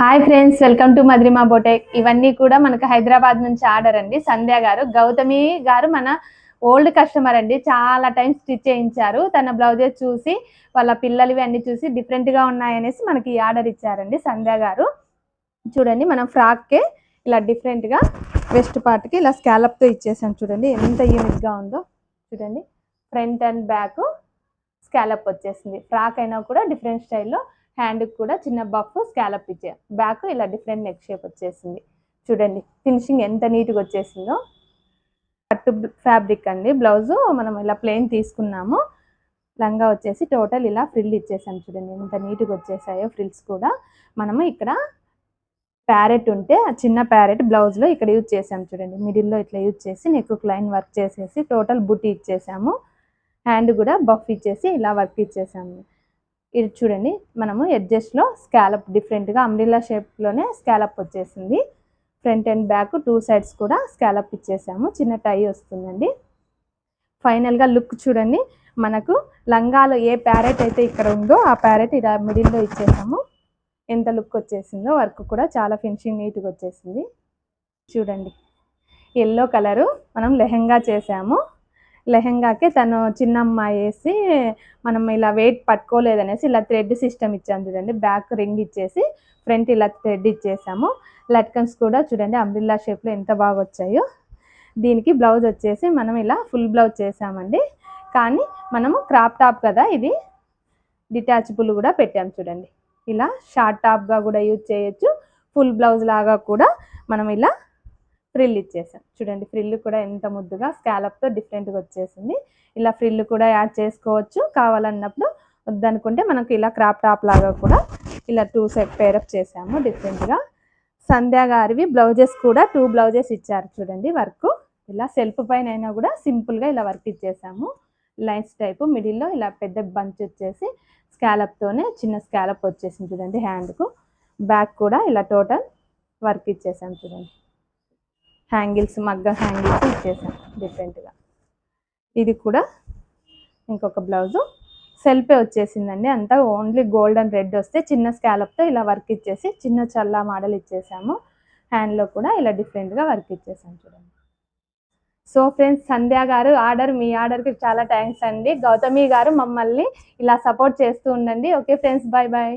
Hi friends welcome to Madhurima boutique. ఇవన్నీ కూడా మనకు హైదరాబాద్ నుంచి ఆర్డర్ అండి. సంధ్య గారు గౌతమి గారు మన ఓల్డ్ కస్టమర్ అండి. చాలా టైం స్టిచ్ చేయించారు. తన బ్లౌజెస్ చూసి వాళ్ళ పిల్లలవి అన్ని చూసి డిఫరెంట్గా ఉన్నాయనేసి మనకి ఈ ఆర్డర్ ఇచ్చారండి సంధ్య గారు. చూడండి మనం ఫ్రాక్కే ఇలా డిఫరెంట్గా వెస్ట్ పార్ట్కి ఇలా స్కాలప్తో ఇచ్చేసాం చూడండి. ఎంత యూనిక్గా ఉందో చూడండి. ఫ్రంట్ అండ్ బ్యాక్ స్కాలప్ వచ్చేసింది. ఫ్రాక్ అయినా కూడా డిఫరెంట్ స్టైల్లో హ్యాండ్కి కూడా చిన్న బఫ్ స్కాలప్ ఇచ్చే. బ్యాక్ ఇలా డిఫరెంట్ నెక్ షేప్ వచ్చేసింది. చూడండి ఫినిషింగ్ ఎంత నీట్గా వచ్చేసిందో. పట్టు ఫ్యాబ్రిక్ అండి. బ్లౌజు మనం ఇలా ప్లెయిన్ తీసుకున్నాము. లంగా వచ్చేసి టోటల్ ఇలా ఫ్రిల్ ఇచ్చేసాం చూడండి ఎంత నీట్గా వచ్చేసాయో ఫ్రిల్స్ కూడా. మనము ఇక్కడ ప్యారెట్ ఉంటే ఆ చిన్న ప్యారెట్ బ్లౌజ్లో ఇక్కడ యూజ్ చేసాం చూడండి. మిడిల్లో ఇట్లా యూజ్ చేసి నెక్ క్లైన్ వర్క్ చేసేసి టోటల్ బుట్టి ఇచ్చేసాము. హ్యాండ్ కూడా బఫ్ ఇచ్చేసి ఇలా వర్క్ ఇచ్చేసాము. ఇది చూడండి మనము ఎడ్జస్ట్లో స్కాలప్ డిఫరెంట్గా అంబ్రిల్లా షేప్లోనే స్కాలప్ వచ్చేసింది. Front and back two sides కూడా స్కాలప్ ఇచ్చేసాము చిన్న టై వస్తుందండి. ఫైనల్గా లుక్ చూడండి మనకు లంగాలో ఏ ప్యారెట్ అయితే ఇక్కడ ఉందో ఆ ప్యారెట్ ఇలా మిడిల్లో ఇచ్చేసాము. ఎంత లుక్ వచ్చేసిందో వర్క్ కూడా చాలా ఫినిషింగ్ నీట్గా వచ్చేసింది. చూడండి ఎల్లో కలరు మనం లెహంగా చేసాము. లెహెంగాకి తను చిన్న అమ్మాయి వేసి మనం ఇలా వెయిట్ పట్టుకోలేదనేసి ఇలా థ్రెడ్ సిస్టమ్ ఇచ్చాం చూడండి. బ్యాక్ రింగ్ ఇచ్చేసి ఫ్రంట్ ఇలా థ్రెడ్ ఇచ్చేసాము. లట్కన్స్ కూడా చూడండి అంబ్రిల్లా షేప్లో ఎంత బాగా వచ్చాయో. దీనికి బ్లౌజ్ వచ్చేసి మనం ఇలా ఫుల్ బ్లౌజ్ చేసామండి. కానీ మనము క్రాప్ టాప్ కదా ఇది. డిటాచబుల్ కూడా పెట్టాము చూడండి. ఇలా షార్ట్ టాప్గా కూడా యూజ్ చేయొచ్చు. ఫుల్ బ్లౌజ్ లాగా కూడా మనం ఇలా ఫ్రిల్ ఇచ్చేసాం. చూడండి ఫ్రిల్ కూడా ఎంత ముద్దుగా స్కాలప్తో డిఫరెంట్గా వచ్చేసింది. ఇలా ఫ్రిల్ కూడా యాడ్ చేసుకోవచ్చు. కావాలన్నప్పుడు వద్దనుకుంటే మనకు ఇలా క్రాప్ టాప్ లాగా కూడా ఇలా టూ సెట్ పేరప్ చేసాము డిఫరెంట్గా సంధ్యా గారివి బ్లౌజెస్ కూడా టూ బ్లౌజెస్ ఇచ్చారు చూడండి వర్క్. ఇలా సెల్ఫ్ పైన అయినా కూడా సింపుల్గా ఇలా వర్క్ ఇచ్చేసాము. లైన్స్ టైపు మిడిల్లో ఇలా పెద్ద బంచ్ వచ్చేసి స్కాలప్తోనే చిన్న స్కాలప్ వచ్చేసింది చూడండి హ్యాండ్కు బ్యాక్ కూడా ఇలా టోటల్ వర్క్ ఇచ్చేసాం చూడండి. హ్యాంగిల్స్ మగ్గ హ్యాంగిల్స్ ఇచ్చేసాం డిఫరెంట్గా. ఇది కూడా ఇంకొక బ్లౌజు. సెల్ఫే వచ్చేసిందండి. అంతా ఓన్లీ గోల్డ్ అండ్ రెడ్ వస్తే చిన్న స్కాలప్తో ఇలా వర్క్ ఇచ్చేసి చిన్న చల్లా మోడల్ ఇచ్చేసాము. హ్యాండ్లో కూడా ఇలా డిఫరెంట్గా వర్క్ ఇచ్చేసాము చూడండి. సో ఫ్రెండ్స్ సంధ్య గారు ఆర్డర్ మీ ఆర్డర్కి చాలా థ్యాంక్స్ అండి. గౌతమి గారు మమ్మల్ని ఇలా సపోర్ట్ చేస్తూ ఉండండి. Okay friends bye bye